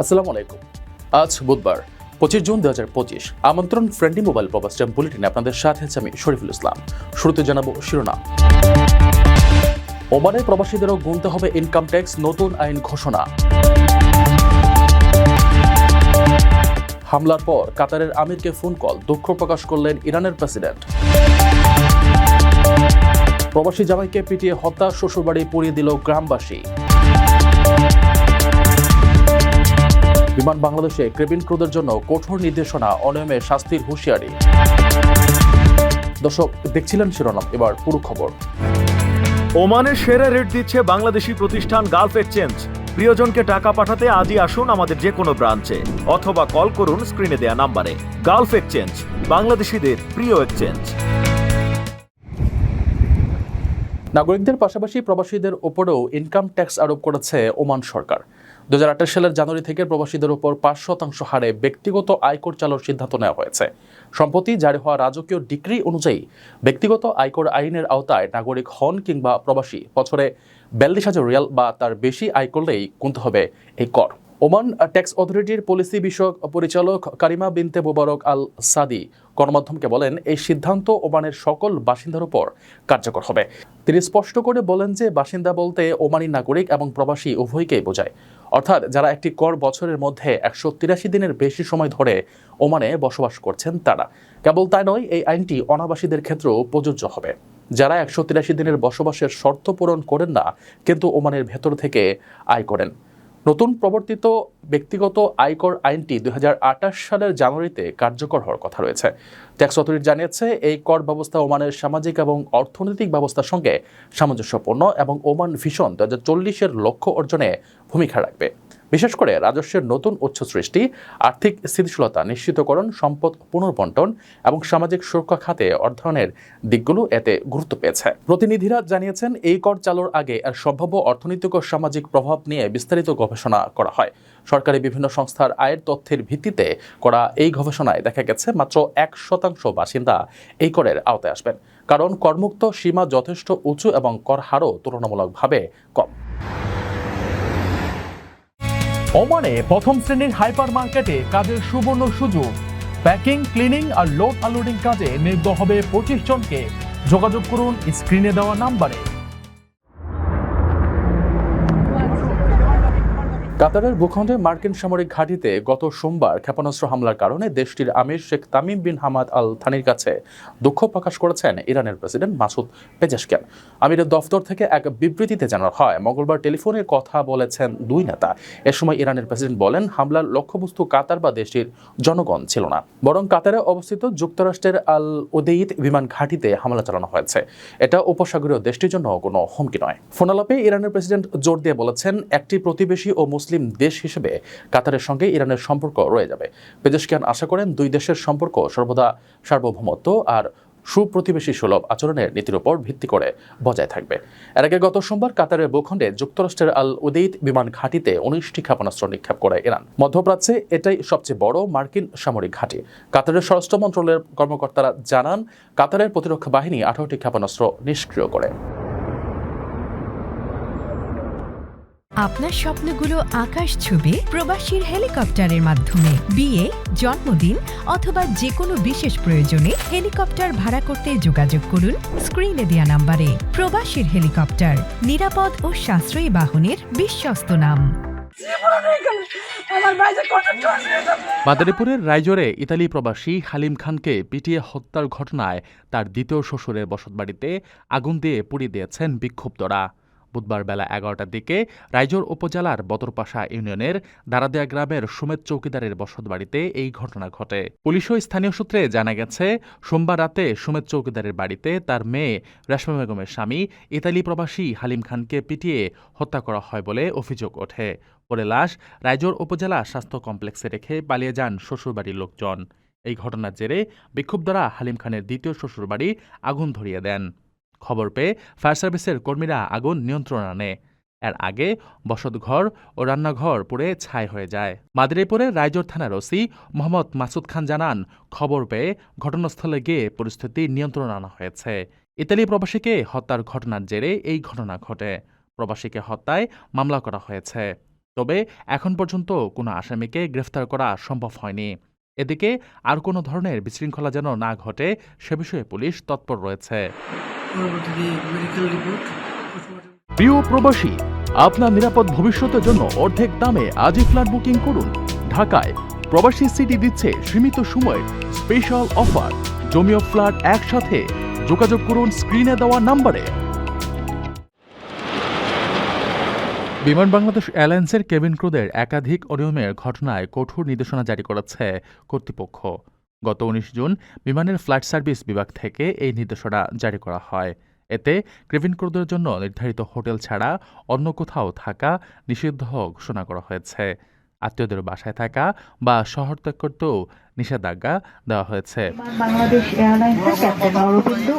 আসসালামু আলাইকুম। আজ বুধবার, পঁচিশ জুন দু হাজার পঁচিশ। আমন্ত্রণ ফ্রেন্ডলি মোবাইল প্রবাস টাইম বুলেটিনে আপনাদের সাথে আছে আমি শরীফুল ইসলাম। শুরুতে জানাব শিরোনাম। ওমানের প্রবাসীদেরও গুনতে হবে ইনকাম ট্যাক্স নতুন আইন ঘোষণা। হামলার পর কাতারের আমিরকে ফোন কল দুঃখ প্রকাশ করলেন ইরানের প্রেসিডেন্ট প্রবাসী জামাইকে পিটিয়ে হত্যা, শ্বশুরবাড়ি পুড়িয়ে দিল গ্রামবাসী। বিমান বাংলাদেশে কেবিন ক্রুদের জন্য কঠোর নির্দেশনা অনিয়মে শাস্তির হুঁশিয়ারি। দর্শক দেখছিলেন শিরোনাম এবার পুরো খবর। ওমানের সেরা রেট দিচ্ছে বাংলাদেশি প্রতিষ্ঠান গালফ এক্সচেঞ্জ। প্রিয়জনকে টাকা পাঠাতে আজই আসুন আমাদের যে কোনো ব্রাঞ্চে অথবা কল করুন স্ক্রিনে দেয়া নাম্বারে। গালফ এক্সচেঞ্জ বাংলাদেশিদের প্রিয় এক্সচেঞ্জ। নাগরিকদের পাশাপাশি প্রবাসীদের ওপরেও ইনকাম ট্যাক্স আরোপ করেছে ওমান সরকার। দু সালের জানুয়ারি থেকে প্রবাসীদের উপর পাঁচ শতাংশ হারে ব্যক্তিগত আয়কর চালুর সিদ্ধান্ত নেওয়া হয়েছে। সম্প্রতি জারি হওয়া রাজকীয় ডিক্রি অনুযায়ী ব্যক্তিগত আয়কর আইনের আওতায় নাগরিক হন কিংবা প্রবাসী, বছরে বিয়াল্লিশ হাজার রিয়াল বা তার বেশি আয় করলেই গুনতে হবে এই কর। ওমান ট্যাক্স অথরিটির পলিসি বিষয়ক পরিচালক কারিমা বিনতে মুবারক আল সাদি গণমাধ্যমকে বলেন, এই সিদ্ধান্ত ওমানের সকল বাসিন্দার উপর কার্যকর হবে। তিনি স্পষ্ট করে বলেন যে, বাসিন্দা বলতে ওমানি নাগরিক এবং প্রবাসী উভয়কেই বোঝায়। অর্থাৎ যারা একটি কর বছরের মধ্যে একশো তিরাশি দিনের বেশি সময় ধরে ওমানে বসবাস করছেন তারা। কেবল তাই নয়, এই আইনটি অনাবাসীদের ক্ষেত্রেও প্রযোজ্য হবে। যারা একশো তিরাশি দিনের বসবাসের শর্ত পূরণ করেন না, কিন্তু ওমানের ভেতর থেকে আয় করেন। নতুন প্রবর্তিত ব্যক্তিগত আয়কর আইনটি দুই হাজার আঠাশ সালের জানুয়ারিতে কার্যকর হওয়ার কথা রয়েছে। ট্যাক্স অথরিটি জানিয়েছে, এই কর ব্যবস্থা ওমানের সামাজিক এবং অর্থনৈতিক ব্যবস্থার সঙ্গে সামঞ্জস্যপূর্ণ এবং ওমান ভিশন দু হাজার চল্লিশের লক্ষ্য অর্জনে ভূমিকা রাখবে। বিশেষ করে রাজস্বের নতুন উৎস সৃষ্টি আর্থিক স্থিতিশীলতা নিশ্চিতকরণ, সম্পদ পুনর্বন্টন এবং সামাজিক সুরক্ষা খাতে অর্থায়নের দিকগুলো এতে গুরুত্ব পেয়েছে। প্রতিনিধিরা জানিয়েছেন, এই কর চালুর আগে এর সম্ভাব্য অর্থনৈতিক ও সামাজিক প্রভাব নিয়ে বিস্তারিত গবেষণা করা হয়। সরকারি বিভিন্ন সংস্থার আয়ের তথ্যের ভিত্তিতে করা এই গবেষণায় দেখা গেছে মাত্র এক শতাংশ বাসিন্দা এই করের আওতায় আসবেন। কারণ করমুক্ত সীমা যথেষ্ট উঁচু এবং কর হারও তুলনামূলকভাবে কম। ওমানে প্রথম শ্রেণির হাইপার মার্কেটে কাজের সুবর্ণ সুযোগ। প্যাকিং, ক্লিনিং আর লোড আনলোডিং কাজে নিয়োগ হবে পঁচিশ জনকে। যোগাযোগ করুন স্ক্রিনে দেওয়া নাম্বারে। কাতারের ভূখণ্ডে মার্কিন সামরিক ঘাঁটিতে গত সোমবার ক্ষেপণাস্ত্র হামলার কারণে দেশটির আমির Sheikh Tamim bin Hamad Al থানির কাছে দুঃখ প্রকাশ করেছেন ইরানের প্রেসিডেন্ট মাসুদ পেজাশকিয়ান। আমিরের দফতর থেকে এক বিবৃতিতে জানানো হয়, মঙ্গলবার টেলিফোনে কথা বলেছেন দুই নেতা। এ সময় ইরানের প্রেসিডেন্ট বলেন, হামলার লক্ষ্যবস্তু কাতার বা দেশটির জনগণ ছিল না। বরং কাতারে অবস্থিত যুক্তরাষ্ট্রের আল উদেইদ বিমান ঘাঁটিতে হামলা চালানো হয়েছে। এটা উপসাগরীয় দেশটির জন্য কোনো হুমকি নয়। ফোনালাপে ইরানের প্রেসিডেন্ট জোর দিয়ে বলেছেন, একটি প্রতিবেশী ও মুসলিম দেশ হিসেবে কাতারের সঙ্গে ইরানের সম্পর্ক রয়ে যাবে। পেজেশকিয়ান আশা করেন দুই দেশের সম্পর্ক সর্বদা সার্বভৌমত্ব আর সুপ্রতিবেশী সুলভ আচরণের নীতির উপর ভিত্তি করে বজায় থাকবে। এর আগে গত সোমবার কাতারের ভূখণ্ডে যুক্তরাষ্ট্রের আল উদেইদ বিমান ঘাঁটিতে উনিশটি ক্ষেপণাস্ত্র নিক্ষেপ করে ইরান। মধ্যপ্রাচ্যে এটাই সবচেয়ে বড় মার্কিন সামরিক ঘাঁটি। কাতারের স্বরাষ্ট্র মন্ত্রণালয়ের কর্মকর্তারা জানান, কাতারের প্রতিরক্ষা বাহিনী আঠারোটি ক্ষেপণাস্ত্র নিষ্ক্রিয় করে। আপনার স্বপ্নগুলো আকাশ ছুবে প্রবাসীর হেলিকপ্টারের মাধ্যমে। বিয়ে, জন্মদিন অথবা যে কোনো বিশেষ প্রয়োজনে হেলিকপ্টার ভাড়া করতে যোগাযোগ করুন স্ক্রিনে দেয়া নাম্বারে। প্রবাসীর হেলিকপ্টার, নিরাপদ ও সাশ্রয়ী বাহনের বিশ্বস্ত নাম। মাদারীপুরের রাইজরে ইতালি প্রবাসী হালিম খানকে পিটিয়ে হত্যার ঘটনায় তার দ্বিতীয় শ্বশুরের বসতবাড়িতে আগুন দিয়ে পুড়িয়ে দিয়েছেন বিক্ষুব্ধরা। বুধবার বেলা এগারোটার দিকে রাইজর উপজেলার বদরপাশা ইউনিয়নের দারাদিয়া গ্রামের সুমেত চৌকিদারের বসতবাড়িতে এই ঘটনা ঘটে। পুলিশ ও স্থানীয় সূত্রে জানা গেছে, সোমবার রাতে সুমেত চৌকিদারের বাড়িতে তার মেয়ে রেশমা বেগমের স্বামী ইতালি প্রবাসী হালিম খানকে পিটিয়ে হত্যা করা হয় বলে অভিযোগ ওঠে। পরে লাশ রাইজোর উপজেলা স্বাস্থ্য কমপ্লেক্সে রেখে পালিয়ে যান শ্বশুরবাড়ির লোকজন। এই ঘটনার জেরে বিক্ষুব্ধরা হালিম খানের দ্বিতীয় শ্বশুরবাড়ি আগুন ধরিয়ে দেন। খবর পেয়ে ফায়ার সার্ভিসের কর্মীরা আগুন নিয়ন্ত্রণ আনে। এর আগে বসতঘর ও রান্নাঘর পুড়ে ছাই হয়ে যায়। মাদারীপুরের রাইজর থানার ওসি মোহাম্মদ মাসুদ খান জানান, খবর পেয়ে ঘটনাস্থলে গিয়ে পরিস্থিতি নিয়ন্ত্রণ আনা হয়েছে। ইতালি প্রবাসীকে হত্যার ঘটনার জেরে এই ঘটনা ঘটে। প্রবাসীকে হত্যায় মামলা করা হয়েছে। তবে এখন পর্যন্ত কোনো আসামিকে গ্রেফতার করা সম্ভব হয়নি। এদিকে আর কোনো ধরনের বিশৃঙ্খলা যেন না ঘটে, সে বিষয়ে পুলিশ তৎপর রয়েছে। প্রিয় প্রবাসী, আপনার নিরাপদ ভবিষ্যতের জন্য অর্ধেক দামে আজই ফ্ল্যাট বুকিং করুন। ঢাকায় প্রবাসী সিটি দিচ্ছে সীমিত সময়ের স্পেশাল অফার জমিও ফ্ল্যাট একসাথে যোগাযোগ করুন স্ক্রিনে দেওয়া নাম্বারে। বিমান বাংলাদেশ এয়ারলাইন্সের কেবিন ক্রুদের একাধিক অনিয়মের ঘটনায় কঠোর নির্দেশনা জারি করেছে কর্তৃপক্ষ। গত উনিশ জুন বিমানের ফ্লাইট সার্ভিস বিভাগ থেকে এই নির্দেশনা জারি করা হয়। এতে ক্রেভিন ক্রুদের জন্য নির্ধারিত হোটেল ছাড়া অন্য কোথাও থাকা নিষিদ্ধ ঘোষণা করা হয়েছে। আত্মীয়দের বাসায় থাকা বা শহর ত্যাগ করতেও নিষেধাজ্ঞা দেওয়া হয়েছে।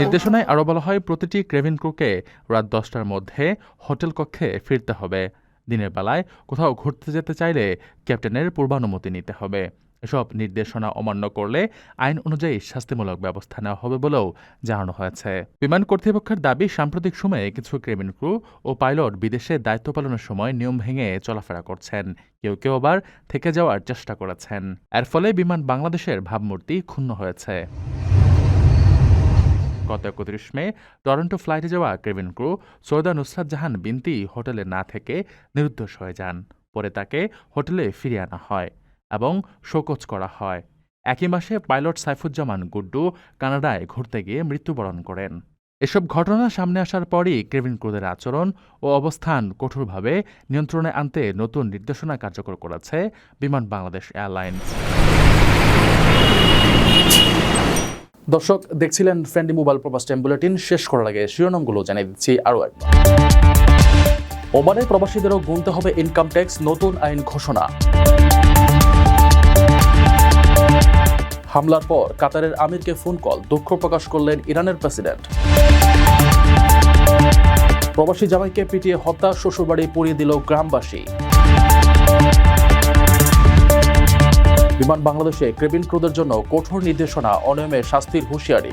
নির্দেশনায় আরও বলা হয় প্রতিটি ক্রেভিন ক্রুকে রাত দশটার মধ্যে হোটেল কক্ষে ফিরতে হবে। দিনের বেলায় কোথাও ঘুরতে যেতে চাইলে ক্যাপ্টেনের পূর্বানুমতি নিতে হবে। এসব নির্দেশনা অমান্য করলে আইন অনুযায়ী শাস্তিমূলক ব্যবস্থা নেওয়া হবে বলেও জানানো হয়েছে। বিমান কর্তৃপক্ষের দাবি, সাম্প্রতিক সময়ে কিছু ক্রেবিন ক্রু ও পাইলট বিদেশে দায়িত্ব পালনের সময় নিয়ম ভেঙে চলাফেরা করছেন। কেউ কেউ আবার থেকে যাওয়ার চেষ্টা করেছেন। এর ফলে বিমান বাংলাদেশের ভাবমূর্তি ক্ষুণ্ণ হয়েছে। গত একত্রিশ মে টরন্টো ফ্লাইটে যাওয়া কেভিন ক্রু সৈয়দা নুসরাত জাহান বিনতি হোটেলে না থেকে নিরুদ্দেশ হয়ে যান। পরে তাকে হোটেলে ফিরিয়ে আনা হয়। এবং শোকজ করা হয়। একই মাসে পাইলট সাইফুজ্জামান গুড্ডু কানাডায় ঘুরতে গিয়ে মৃত্যুবরণ করেন। এসব ঘটনা সামনে আসার পরই কেভিন ক্রুদের আচরণ ও অবস্থান কঠোরভাবে নিয়ন্ত্রণে আনতে নতুন নির্দেশনা কার্যকর করেছে বিমান বাংলাদেশ এয়ারলাইন্স। দর্শক, দেখছিলেন ফ্রেন্ডি মোবাইল প্রবাস টাইম বুলেটিন। শেষ করার আগে শিরোনামগুলো জানিয়ে দিচ্ছি আরও একবার ওমানে প্রবাসীদেরও গুনতে হবে ইনকাম ট্যাক্স নতুন আইন ঘোষণা। হামলার পর কাতারের আমিরকে ফোন কল, দুঃখ প্রকাশ করলেন ইরানের প্রেসিডেন্ট। প্রবাসী জামাইকে পিটিয়ে হত্যা, শ্বশুরবাড়ি পুড়িয়ে দিল গ্রামবাসী। বিমান বাংলাদেশে কেবিন ক্রুদের জন্য কঠোর নির্দেশনা, অনিয়মে শাস্তির হুঁশিয়ারি।